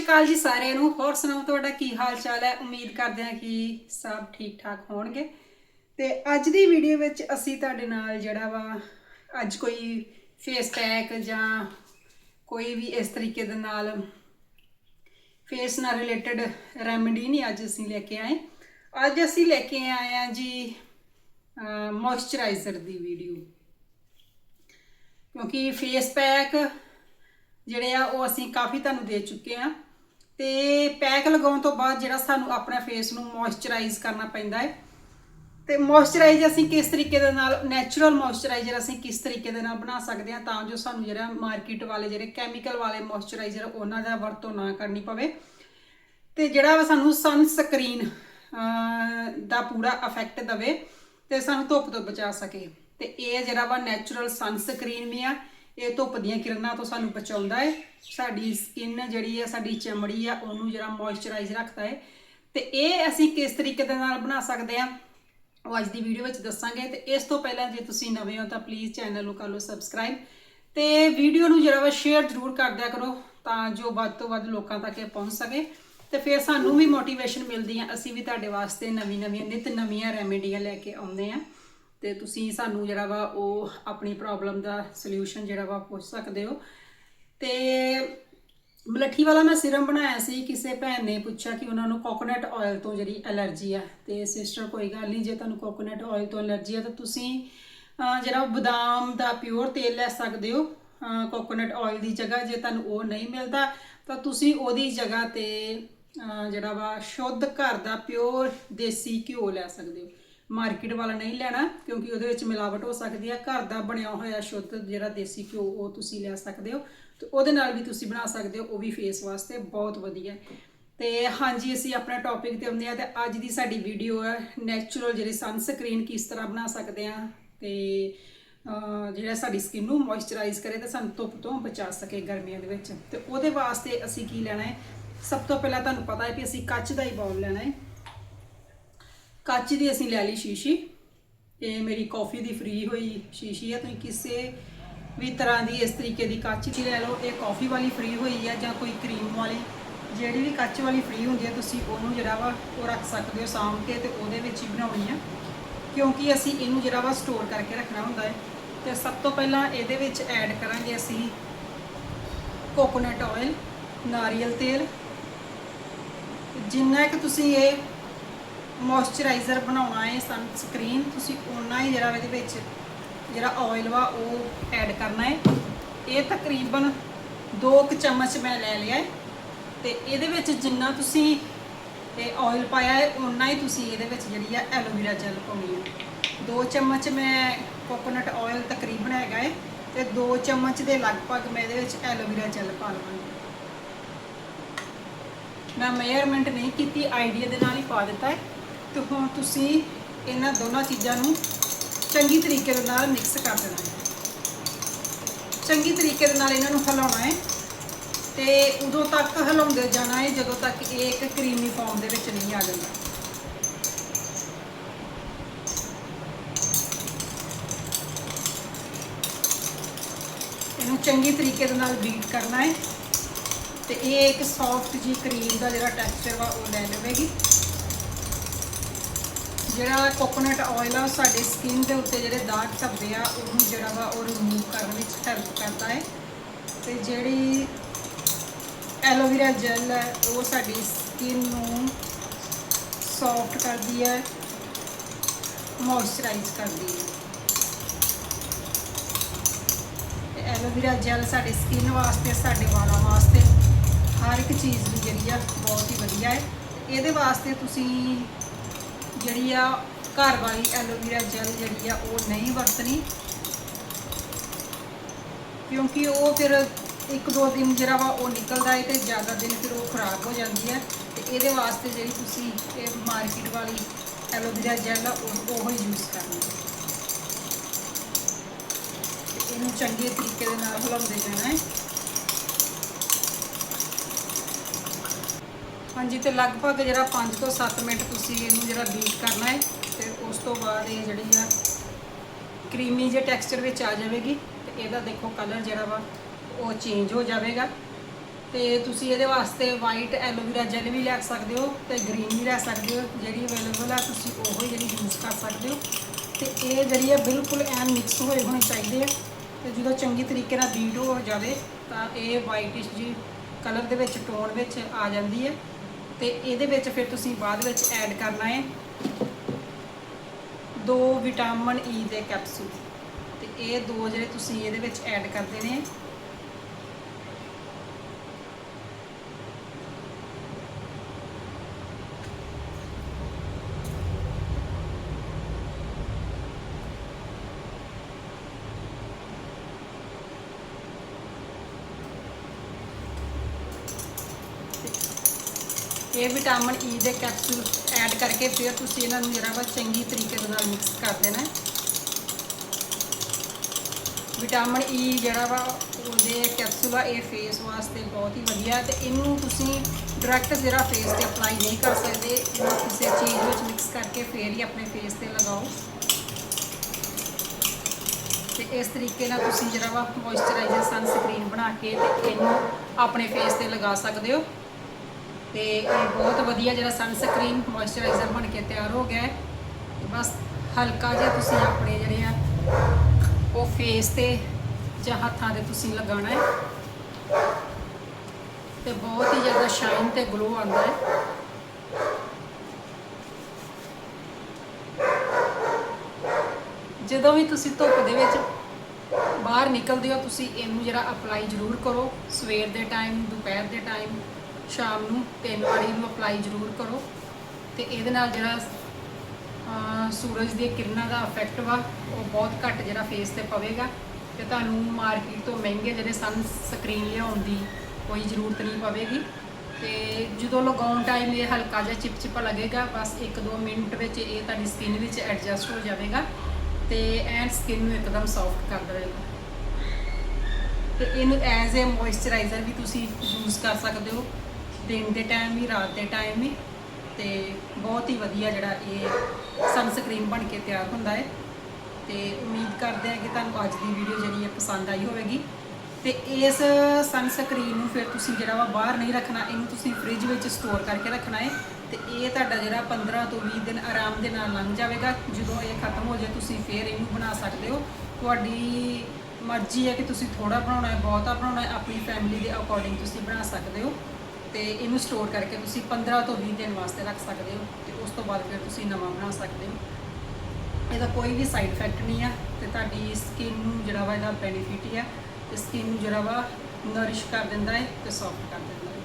ਸ਼੍ਰੀ ਅਕਾਲ ਜੀ ਸਾਰਿਆਂ ਨੂੰ। ਹੋਰ ਸੁਣਾਓ, ਤੁਹਾਡਾ ਕੀ ਹਾਲ ਚਾਲ ਹੈ? ਉਮੀਦ ਕਰਦੇ ਹਾਂ ਕਿ ਸਭ ਠੀਕ ਠਾਕ ਹੋਣਗੇ। ਤੇ ਅੱਜ ਦੀ ਵੀਡੀਓ ਵਿੱਚ ਅਸੀਂ ਤੁਹਾਡੇ ਨਾਲ ਜਿਹੜਾ ਵਾ, ਅੱਜ ਕੋਈ ਫੇਸ ਪੈਕ ਜਾਂ ਕੋਈ ਵੀ ਇਸ ਤਰੀਕੇ ਦੇ ਨਾਲ ਫੇਸ ਨਾਲ ਰਿਲੇਟਡ ਰੈਮਡੀ ਨਹੀਂ ਅੱਜ ਅਸੀਂ ਲੈ ਕੇ ਆਏ। ਅੱਜ ਅਸੀਂ ਲੈ ਕੇ ਆਏ ਆ ਜੀ ਮੋਇਸਚਰਾਈਜ਼ਰ ਦੀ ਵੀਡੀਓ ਕਿਉਂਕਿ ਫੇਸ ਪੈਕ ਜਿਹੜੇ ਆ, ਉਹ ਅਸੀਂ ਕਾਫੀ ਤੁਹਾਨੂੰ ਦੇ ਚੁੱਕੇ ਆ ਤੇ ਪੈਕ ਲਗਾਉਣ ਤੋਂ ਬਾਅਦ ਜਿਹੜਾ ਸਾਨੂੰ ਆਪਣੇ ਫੇਸ ਨੂੰ ਮੋਇਸਚਰਾਈਜ਼ ਕਰਨਾ ਪੈਂਦਾ ਹੈ। ਤੇ ਮੋਇਸਚਰਾਈਜ਼ ਅਸੀਂ ਕਿਸ ਤਰੀਕੇ ਦੇ ਨਾਲ ਨੈਚੁਰਲ ਮੋਇਸਚਰਾਈਜ਼ਰ ਅਸੀਂ ਕਿਸ ਤਰੀਕੇ ਦੇ ਨਾਲ ਬਣਾ ਸਕਦੇ ਹਾਂ ਤਾਂ ਜੋ ਸਾਨੂੰ ਜਿਹੜਾ ਮਾਰਕੀਟ ਵਾਲੇ, ਜਿਹੜੇ ਕੈਮੀਕਲ ਵਾਲੇ ਮੋਇਸਚਰਾਈਜ਼ਰ ਉਹਨਾਂ ਦਾ ਵਰਤੋਂ ਨਾ ਕਰਨੀ ਪਵੇ। ਤੇ ਜਿਹੜਾ ਵਾ ਸਾਨੂੰ ਸਨ ਸਕਰੀਨ ਦਾ ਪੂਰਾ ਇਫੈਕਟ ਦਵੇ ਤੇ ਸਾਨੂੰ ਧੁੱਪ ਤੋਂ ਬਚਾ ਸਕੇ। ਤੇ ਇਹ ਜਿਹੜਾ ਵਾ ਨੈਚੁਰਲ ਸਨ ਸਕਰੀਨ ਵੀ ਆ ਇਹ ਧੁੱਪ ਦੀਆਂ ਕਿਰਨਾਂ ਤੋਂ ਸਾਨੂੰ ਬਚਾਉਂਦਾ ਹੈ। ਸਾਡੀ ਸਕਿਨ ਜਿਹੜੀ ਹੈ, ਸਾਡੀ ਚਮੜੀ ਆ ਉਹਨੂੰ ਜਿਹੜਾ ਮੋਇਸਚਰਾਈਜ਼ ਰੱਖਦਾ ਹੈ। ਤੇ ਇਹ ਅਸੀਂ ਕਿਸ ਤਰੀਕੇ ਦੇ ਨਾਲ ਬਣਾ ਸਕਦੇ ਆ ਉਹ ਅੱਜ ਦੀ ਵੀਡੀਓ ਵਿੱਚ ਦੱਸਾਂਗੇ। ਤੇ ਇਸ ਤੋਂ ਪਹਿਲਾਂ ਜੇ ਤੁਸੀਂ ਨਵੇਂ ਹੋ ਤਾਂ ਪਲੀਜ਼ ਚੈਨਲ ਨੂੰ ਕਰ ਲਓ ਸਬਸਕ੍ਰਾਈਬ ਤੇ ਵੀਡੀਓ ਨੂੰ ਜਿਹੜਾ ਵਾ ਸ਼ੇਅਰ ਜ਼ਰੂਰ ਕਰ ਦਿਆ ਕਰੋ ਤਾਂ ਜੋ ਵੱਧ ਤੋਂ ਵੱਧ ਲੋਕਾਂ ਤੱਕ ਇਹ ਪਹੁੰਚ ਸਕੇ। ਤੇ ਫਿਰ ਸਾਨੂੰ ਵੀ ਮੋਟੀਵੇਸ਼ਨ ਮਿਲਦੀ ਆ ਅਸੀਂ ਵੀ ਤੁਹਾਡੇ ਵਾਸਤੇ ਨਵੀਂ ਨਵੀਆਂ ਨਿਤ ਨਵੀਆਂ ਰੈਮੇਡੀਆਂ ਲੈ ਕੇ ਆਉਂਦੇ ਆ ਤੇ ਤੁਸੀਂ ਸਾਨੂੰ ਜਿਹੜਾ ਵਾ ਉਹ ਆਪਣੀ ਪ੍ਰੋਬਲਮ ਦਾ ਸੋਲੂਸ਼ਨ ਜਿਹੜਾ ਵਾ ਪੁੱਛ ਸਕਦੇ ਹੋ। ਤੇ ਮਲੱਠੀ ਵਾਲਾ ਮੈਂ ਸਿਰਮ ਬਣਾਇਆ ਸੀ ਕਿਸੇ ਭੈਣ ਨੇ ਪੁੱਛਿਆ ਕਿ ਉਹਨਾਂ ਨੂੰ ਕੋਕੋਨਟ ਆਇਲ ਤੋਂ ਜਿਹੜੀ ਐਲਰਜੀ ਆ। ਤੇ ਸਿਸਟਰ ਕੋਈ ਗੱਲ ਨਹੀਂ ਜੇ ਤੁਹਾਨੂੰ ਕੋਕੋਨਟ ਆਇਲ ਤੋਂ ਐਲਰਜੀ ਆ ਤਾਂ ਤੁਸੀਂ ਅਹ, ਜਿਹੜਾ ਬਦਾਮ ਦਾ ਪਿਓਰ ਤੇਲ ਲੈ ਸਕਦੇ ਹੋ ਕੋਕੋਨਟ ਆਇਲ ਦੀ ਜਗ੍ਹਾ। ਜੇ ਤੁਹਾਨੂੰ ਉਹ ਨਹੀਂ ਮਿਲਦਾ ਤਾਂ ਤੁਸੀਂ ਉਹਦੀ ਜਗ੍ਹਾ ਤੇ ਜਿਹੜਾ ਵਾ ਸ਼ੁੱਧ ਘਰ ਦਾ ਪਿਓਰ ਦੇਸੀ ਘਿਓ ਲੈ ਸਕਦੇ ਹੋ। ਮਾਰਕੀਟ ਵਾਲਾ ਨਹੀਂ ਲੈਣਾ, ਕਿਉਂਕਿ ਉਹਦੇ ਵਿੱਚ ਮਿਲਾਵਟ ਹੋ ਸਕਦੀ ਹੈ ਘਰ ਦਾ ਬਣਿਆ ਹੋਇਆ ਸ਼ੁੱਧ ਜਿਹੜਾ ਦੇਸੀ ਘਿਓ, ਉਹ ਤੁਸੀਂ ਲੈ ਸਕਦੇ ਹੋ। ਤੇ ਉਹਦੇ ਨਾਲ ਵੀ ਤੁਸੀਂ ਬਣਾ ਸਕਦੇ ਹੋ, ਉਹ ਵੀ ਫੇਸ ਵਾਸਤੇ ਬਹੁਤ ਵਧੀਆ। ਹੈ ਤੇ ਹਾਂਜੀ, ਅਸੀਂ ਆਪਣਾ ਟੌਪਿਕ ਤੇ ਆਉਂਦੇ ਆ ਤੇ ਅੱਜ ਦੀ ਸਾਡੀ ਵੀਡੀਓ ਹੈ ਨੈਚੁਰਲ ਜਿਹੜੀ ਸਨਸਕ੍ਰੀਨ ਕਿਸ ਤਰ੍ਹਾਂ ਬਣਾ ਸਕਦੇ ਆ ਤੇ ਜਿਹੜਾ ਸਾਡੀ ਸਕਿਨ ਨੂੰ ਮੋਇਸਚਰਾਈਜ਼ ਕਰੇ ਤੇ ਸਾਨੂੰ ਧੁੱਪ ਤੋਂ ਬਚਾ ਸਕੇ ਗਰਮੀਆਂ ਦੇ ਵਿੱਚ। ਤੇ ਉਹਦੇ ਵਾਸਤੇ ਅਸੀਂ ਕੀ ਲੈਣਾ ਹੈ? ਸਭ ਤੋਂ ਪਹਿਲਾਂ ਤੁਹਾਨੂੰ ਪਤਾ ਹੈ ਕਿ ਅਸੀਂ ਕੱਚ ਦਾ ਹੀ ਬਾਉਲ ਲੈਣਾ ਹੈ। ਕੱਚ ਦੀ ਅਸੀਂ ਲੈ ਲਈ ਸ਼ੀਸ਼ੀ ਇਹ ਮੇਰੀ ਕਾਫੀ ਦੀ ਫ੍ਰੀ ਹੋਈ ਸ਼ੀਸ਼ੀ ਹੈ ਤੁਸੀਂ ਕਿਸੇ ਵੀ ਤਰ੍ਹਾਂ ਦੀ ਇਸ ਤਰੀਕੇ ਦੀ ਕੱਚ ਦੀ ਲੈ ਲਓ। ਇਹ ਕਾਫੀ ਵਾਲੀ ਫ੍ਰੀ ਹੋਈ ਹੈ ਜਾਂ ਕੋਈ ਕਰੀਮ ਵਾਲੀ। ਜਿਹੜੀ ਵੀ ਕੱਚ ਵਾਲੀ ਫ੍ਰੀ ਹੁੰਦੀ ਹੈ ਤੁਸੀਂ ਉਹਨੂੰ ਜਿਹੜਾ ਵਾ ਉਹ ਰੱਖ ਸਕਦੇ ਹੋ ਸਾਂਭ ਕੇ ਤੇ ਉਹਦੇ ਵਿੱਚ ਹੀ ਬਣਾਉਣੀ ਆ। ਕਿਉਂਕਿ ਅਸੀਂ ਇਹਨੂੰ ਜਿਹੜਾ ਵਾ ਸਟੋਰ ਕਰਕੇ ਰੱਖਣਾ ਹੁੰਦਾ ਹੈ। ਤੇ ਸਭ ਤੋਂ ਪਹਿਲਾਂ ਇਹਦੇ ਵਿੱਚ ਐਡ ਕਰਾਂਗੇ ਅਸੀਂ ਕੋਕੋਨਟ ਆਇਲ ਨਾਰੀਅਲ ਤੇਲ। ਜਿੰਨਾ ਕਿ ਤੁਸੀਂ ਇਹ ਮੋਇਸਚਰਾਈਜ਼ਰ ਬਣਾਉਣਾ ਹੈ ਸਨ ਸਕਰੀਨ ਤੁਸੀਂ ਓਨਾ ਹੀ ਜਿਹੜਾ ਇਹਦੇ ਵਿੱਚ ਜਿਹੜਾ ਆਇਲ ਵਾ, ਉਹ ਐਡ ਕਰਨਾ ਹੈ। ਇਹ ਤਕਰੀਬਨ 2 ਕੁ ਚਮਚ ਮੈਂ ਲੈ ਲਿਆ ਹੈ। ਤੇ ਇਹਦੇ ਵਿੱਚ ਜਿੰਨਾ ਤੁਸੀਂ ਇਹ ਆਇਲ ਪਾਇਆ ਹੈ ਉਨਾ ਹੀ ਤੁਸੀਂ ਇਹਦੇ ਵਿੱਚ ਜਿਹੜੀ ਆ ਐਲੋਵੇਰਾ ਜੈਲ ਪਾਉਣੀ ਹੈ। 2 ਚਮਚ ਮੈਂ ਕੋਕੋਨਟ ਆਇਲ ਤਕਰੀਬਨ ਹੈਗਾ ਹੈ ਤੇ 2 ਚਮਚ ਦੇ ਲਗਭਗ ਮੈਂ ਇਹਦੇ ਵਿੱਚ ਐਲੋਵੇਰਾ ਜੈਲ ਪਾ ਲਵਾਂਗੀ। ਮੈਂ ਮੇਜ਼ਰਮੈਂਟ ਨਹੀਂ ਕੀਤੀ ਆਈਡੀਆ ਦੇ ਨਾਲ ਹੀ ਪਾ ਦਿੱਤਾ ਹੈ। ਤੇ ਹੁਣ ਤੁਸੀਂ ਇਹਨਾਂ ਦੋਨਾਂ ਚੀਜ਼ਾਂ ਨੂੰ ਚੰਗੀ ਤਰੀਕੇ ਦੇ ਨਾਲ ਮਿਕਸ ਕਰ ਦੇਣਾ ਹੈ। ਚੰਗੀ ਤਰੀਕੇ ਦੇ ਨਾਲ ਇਹਨਾਂ ਨੂੰ ਹਿਲਾਉਣਾ ਹੈ ਤੇ ਉਦੋਂ ਤੱਕ ਹਿਲਾਉਂਦੇ ਜਾਣਾ ਹੈ ਜਦੋਂ ਤੱਕ ਇਹ ਇੱਕ ਕਰੀਮੀ ਫਾਰਮ ਦੇ ਵਿੱਚ ਨਹੀਂ ਆ ਜਾਂਦਾ। ਇਹਨੂੰ ਚੰਗੀ ਤਰੀਕੇ ਦੇ ਨਾਲ ਬੀਟ ਕਰਨਾ ਹੈ ਤੇ ਇਹ ਇੱਕ ਸੌਫਟ ਜੀ ਕਰੀਮ ਦਾ ਜਿਹੜਾ ਟੈਕਸਚਰ ਵਾ ਉਹ ਲੈ ਲਵੇਗੀ। ਜਿਹੜਾ ਕੋਕੋਨਟ ਆਇਲ ਆ, ਉਹ ਸਾਡੀ ਸਕਿਨ ਦੇ ਉੱਤੇ ਜਿਹੜੇ ਦਾਗ ਧੱਬੇ ਆ, ਉਹਨੂੰ ਜਿਹੜਾ ਵਾ ਉਹ ਰਿਮੂਵ ਕਰਨ ਵਿੱਚ ਹੈਲਪ ਕਰਦਾ ਹੈ। ਤੇ ਜਿਹੜੀ ਐਲੋਵੇਰਾ ਜੈਲ ਹੈ, ਉਹ ਸਾਡੀ ਸਕਿਨ ਨੂੰ ਸੌਫਟ ਕਰਦੀ ਹੈ ਮੋਇਸਚਰਾਈਜ਼ ਕਰਦੀ ਹੈ। ਤੇ ਐਲੋਵੇਰਾ ਜੈਲ ਸਾਡੀ ਸਕਿਨ ਵਾਸਤੇ, ਸਾਡੇ ਵਾਲਾਂ ਵਾਸਤੇ, ਹਰ ਇੱਕ ਚੀਜ਼ ਦੀ ਜਿਹੜੀ ਆ, ਬਹੁਤ ਹੀ ਵਧੀਆ ਹੈ। ਇਹਦੇ ਵਾਸਤੇ ਤੁਸੀਂ ਜਿਹੜੀ ਆ ਘਰ ਵਾਲੀ ਐਲੋਵੇਰਾ ਜੈਲ ਜਿਹੜੀ ਆ ਉਹ ਨਹੀਂ ਵਰਤਣੀ। ਕਿਉਂਕਿ ਉਹ ਫਿਰ ਇੱਕ ਦੋ ਦਿਨ ਜਿਹੜਾ ਵਾ ਉਹ ਨਿਕਲਦਾ ਹੈ ਤੇ ਜ਼ਿਆਦਾ ਦਿਨ ਫਿਰ ਉਹ ਖਰਾਬ ਹੋ ਜਾਂਦੀ ਹੈ ਤੇ ਇਹਦੇ ਵਾਸਤੇ ਜਿਹੜੀ ਤੁਸੀਂ ਇਹ ਮਾਰਕੀਟ ਵਾਲੀ ਐਲੋਵੇਰਾ ਜੈਲ ਆ, ਉਹ ਉਹ ਯੂਜ਼ ਕਰਨੀ ਇਹਨੂੰ ਚੰਗੇ ਤਰੀਕੇ ਦੇ ਨਾਲ ਹਿਲਾਉਂਦੇ ਜਾਣਾ ਹੈ ਹਾਂਜੀ, ਤੇ ਲਗਭਗ ਜਿਹੜਾ 5 ਤੋਂ 7 ਮਿੰਟ ਤੁਸੀਂ ਇਹਨੂੰ ਜਿਹੜਾ ਬੀਟ ਕਰਨਾ ਹੈ, ਤੇ ਉਸ ਤੋਂ ਬਾਅਦ ਇਹ ਜਿਹੜੀ ਆ ਕਰੀਮੀ ਜਿਹੇ ਟੈਕਸਚਰ ਵਿੱਚ ਆ ਜਾਵੇਗੀ, ਤੇ ਇਹਦਾ ਦੇਖੋ ਕਲਰ ਜਿਹੜਾ ਵਾ, ਉਹ ਚੇਂਜ ਹੋ ਜਾਵੇਗਾ। ਤੇ ਤੁਸੀਂ ਇਹਦੇ ਵਾਸਤੇ ਵਾਈਟ ਐਲੋਵੇਰਾ ਜੈਲ ਵੀ ਲੈ ਸਕਦੇ ਹੋ ਤੇ ਗ੍ਰੀਨ ਵੀ ਲੈ ਸਕਦੇ ਹੋ, ਜਿਹੜੀ ਅਵੇਲੇਬਲ ਆ, ਤੁਸੀਂ ਉਹ ਜਿਹੜੀ ਯੂਜ਼ ਕਰ ਸਕਦੇ ਹੋ। ਤੇ ਇਹ ਜਿਹੜੀ ਹੈ ਬਿਲਕੁਲ ਐਨ ਮਿਕਸ ਹੋਏ ਹੋਣੇ ਚਾਹੀਦੇ ਆ, ਤੇ ਜਦੋਂ ਚੰਗੀ ਤਰੀਕੇ ਨਾਲ ਬੀਟ ਹੋ ਜਾਵੇ, ਤਾਂ ਇਹ ਵਾਈਟਿਸ਼ ਜੀ ਕਲਰ ਦੇ ਵਿੱਚ ਟੋਨ ਵਿੱਚ ਆ ਜਾਂਦੀ ਹੈ ਤੇ ਇਹਦੇ ਵਿੱਚ ਫਿਰ ਤੁਸੀਂ ਬਾਅਦ ਵਿੱਚ ਐਡ ਕਰਨਾ ਹੈ ਦੋ ਵਿਟਾਮਿਨ ਈ e ਦੇ ਕੈਪਸੂਲ ਤੇ ਇਹ ਦੋ ਜਿਹੜੇ ਤੁਸੀਂ ਇਹਦੇ ਵਿੱਚ ਐਡ ਕਰਦੇ ਨੇ ਇਹ ਵਿਟਾਮਿਨ ਈ ਦੇ ਕੈਪਸੂਲ ਐਡ ਕਰਕੇ ਫਿਰ ਤੁਸੀਂ ਇਹਨਾਂ ਨੂੰ ਜਿਹੜਾ ਵਾ ਚੰਗੀ ਤਰੀਕੇ ਦੇ ਨਾਲ ਮਿਕਸ ਕਰ ਦੇਣਾ ਵਿਟਾਮਿਨ ਈ ਜਿਹੜਾ ਵਾ, ਉਹਦੇ ਕੈਪਸੂਲ ਆ, ਇਹ ਫੇਸ ਵਾਸਤੇ ਬਹੁਤ ਹੀ ਵਧੀਆ ਹੈ ਤੇ ਇਹਨੂੰ ਤੁਸੀਂ ਡਾਇਰੈਕਟ ਜਿਹੜਾ ਫੇਸ ਤੇ ਅਪਲਾਈ ਨਹੀਂ ਕਰ ਸਕਦੇ। ਇਹਨੂੰ ਕਿਸੇ ਚੀਜ਼ ਵਿੱਚ ਮਿਕਸ ਕਰਕੇ ਫੇਰ ਹੀ ਆਪਣੇ ਫੇਸ ਤੇ ਲਗਾਓ। ਤੇ ਇਸ ਤਰੀਕੇ ਨਾਲ ਤੁਸੀਂ ਜਿਹੜਾ ਵਾ ਮੋਇਸਚਰਾਈਜ਼ਰ ਸਨਸਕ੍ਰੀਨ ਬਣਾ ਕੇ ਤੇ ਇਹਨੂੰ ਆਪਣੇ ਫੇਸ ਤੇ ਲਗਾ ਸਕਦੇ ਹੋ। ਤੇ ਇਹ ਬਹੁਤ ਵਧੀਆ ਜਿਹੜਾ ਸਨਸਕ੍ਰੀਨ ਮੋਇਸਚਰਾਈਜ਼ਰ ਬਣ ਕੇ ਤਿਆਰ ਹੋ ਗਿਆ ਹੈ। ਬਸ ਹਲਕਾ ਜਿਹਾ ਤੁਸੀਂ ਆਪਣੇ ਜਿਹੜੇ ਆ, ਉਹ ਫੇਸ ਤੇ ਜਾਂ ਹੱਥਾਂ ਤੇ ਤੁਸੀਂ ਲਗਾਉਣਾ ਹੈ। ਤੇ ਬਹੁਤ ਹੀ ਜ਼ਿਆਦਾ ਸ਼ਾਈਨ ਤੇ ਗਲੋ ਆਉਂਦਾ ਹੈ। ਜਦੋਂ ਵੀ ਤੁਸੀਂ ਧੁੱਪ ਦੇ ਵਿੱਚ ਬਾਹਰ ਨਿਕਲਦੇ ਹੋ, ਤੁਸੀਂ ਇਹਨੂੰ ਜਿਹੜਾ ਅਪਲਾਈ ਜ਼ਰੂਰ ਕਰੋ। ਸਵੇਰ ਦੇ ਟਾਈਮ ਦੁਪਹਿਰ ਦੇ ਟਾਈਮ ਸ਼ਾਮ ਨੂੰ ਤਿੰਨ ਵਾਰੀ ਇਹਨੂੰ ਅਪਲਾਈ ਜ਼ਰੂਰ ਕਰੋ ਤੇ ਇਹਦੇ ਨਾਲ ਜਿਹੜਾ ਸੂਰਜ ਦੀਆਂ ਕਿਰਨਾਂ ਦਾ ਇਫੈਕਟ ਵਾ, ਉਹ ਬਹੁਤ ਘੱਟ ਜਿਹੜਾ ਫੇਸ ਤੇ ਪਵੇਗਾ ਤੇ ਤੁਹਾਨੂੰ ਮਾਰਕੀਟ ਤੋਂ ਮਹਿੰਗੇ ਜਿਹੜੇ ਸਨ ਸਕਰੀਨ ਲਿਆਉਣ ਦੀ ਕੋਈ ਜ਼ਰੂਰਤ ਨਹੀਂ ਪਵੇਗੀ ਤੇ ਜਦੋਂ ਲਗਾਉਣ ਟਾਈਮ ਇਹ ਹਲਕਾ ਜਿਹਾ ਚਿਪਚਿਪਾ ਲੱਗੇਗਾ, ਬਸ 1-2 ਮਿੰਟ ਵਿੱਚ ਇਹ ਤੁਹਾਡੀ ਸਕਿਨ ਵਿੱਚ ਐਡਜਸਟ ਹੋ ਜਾਵੇਗਾ ਤੇ ਐਂਡ ਸਕਿਨ ਨੂੰ ਇੱਕਦਮ ਸੌਫਟ ਕਰ ਦੇਵੇਗਾ। ਤੇ ਇਹਨੂੰ ਐਜ਼ ਅ ਮੋਇਸਚਰਾਈਜ਼ਰ ਵੀ ਤੁਸੀਂ ਯੂਜ਼ ਕਰ ਸਕਦੇ ਹੋ। ਦਿਨ ਦੇ ਟਾਈਮ ਵੀ ਰਾਤ ਦੇ ਟਾਈਮ ਵੀ ਤੇ ਬਹੁਤ ਹੀ ਵਧੀਆ ਜਿਹੜਾ ਇਹ ਸਨਸਕ੍ਰੀਨ ਬਣ ਕੇ ਤਿਆਰ ਹੁੰਦਾ ਹੈ। ਤੇ ਉਮੀਦ ਕਰਦੇ ਹਾਂ ਕਿ ਤੁਹਾਨੂੰ ਅੱਜ ਦੀ ਵੀਡੀਓ ਜਿਹੜੀ ਹੈ ਪਸੰਦ ਆਈ ਹੋਵੇਗੀ। ਤੇ ਇਸ ਸਨਸਕ੍ਰੀਨ ਨੂੰ ਫਿਰ ਤੁਸੀਂ ਜਿਹੜਾ ਵਾ ਬਾਹਰ ਨਹੀਂ ਰੱਖਣਾ, ਇਹਨੂੰ ਤੁਸੀਂ ਫ੍ਰਿਜ ਵਿੱਚ ਸਟੋਰ ਕਰਕੇ ਰੱਖਣਾ ਹੈ ਤੇ ਇਹ ਤੁਹਾਡਾ ਜਿਹੜਾ 15 ਤੋਂ 20 ਦਿਨ ਆਰਾਮ ਦੇ ਨਾਲ ਲੰਘ ਜਾਵੇਗਾ। ਜਦੋਂ ਇਹ ਖਤਮ ਹੋ ਜਾਏ, ਤੁਸੀਂ ਫਿਰ ਇਹਨੂੰ ਬਣਾ ਸਕਦੇ ਹੋ। ਤੁਹਾਡੀ ਮਰਜ਼ੀ ਹੈ ਕਿ ਤੁਸੀਂ ਥੋੜਾ ਬਣਾਉਣਾ ਹੈ, ਬਹੁਤਾ ਬਣਾਉਣਾ ਹੈ, ਆਪਣੀ ਫੈਮਿਲੀ ਦੇ ਅਕੋਰਡਿੰਗ ਤੁਸੀਂ ਬਣਾ ਸਕਦੇ ਹੋ। ਤੇ ਇਹਨੂੰ ਸਟੋਰ ਕਰਕੇ ਤੁਸੀਂ 15 ਤੋਂ 20 ਦਿਨ ਵਾਸਤੇ ਰੱਖ ਸਕਦੇ ਹੋ ਤੇ ਉਸ ਤੋਂ ਬਾਅਦ ਫਿਰ ਤੁਸੀਂ ਨਵਾਂ ਬਣਾ ਸਕਦੇ ਹੋ। ਇਹਦਾ ਕੋਈ ਵੀ ਸਾਈਡ ਇਫੈਕਟ ਨਹੀਂ ਆ ਤੇ ਤੁਹਾਡੀ ਸਕਿਨ ਨੂੰ ਜਿਹੜਾ ਵਾ ਇਹਦਾ ਬੈਨੀਫਿਟ ਹੀ ਆ ਤੇ ਸਕਿਨ ਨੂੰ ਜਿਹੜਾ ਵਾ ਨਰਿਸ਼ ਕਰ ਦਿੰਦਾ ਹੈ ਤੇ ਸੌਫਟ ਕਰ ਦਿੰਦਾ ਹੈ।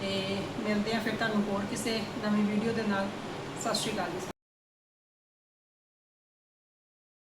ਤੇ ਮਿਲਦੇ ਆ ਫਿਰ ਤੁਹਾਨੂੰ ਹੋਰ ਕਿਸੇ ਨਵੀਂ ਵੀਡੀਓ ਦੇ ਨਾਲ। ਸਤਿ ਸ਼੍ਰੀ ਅਕਾਲ ਜੀ।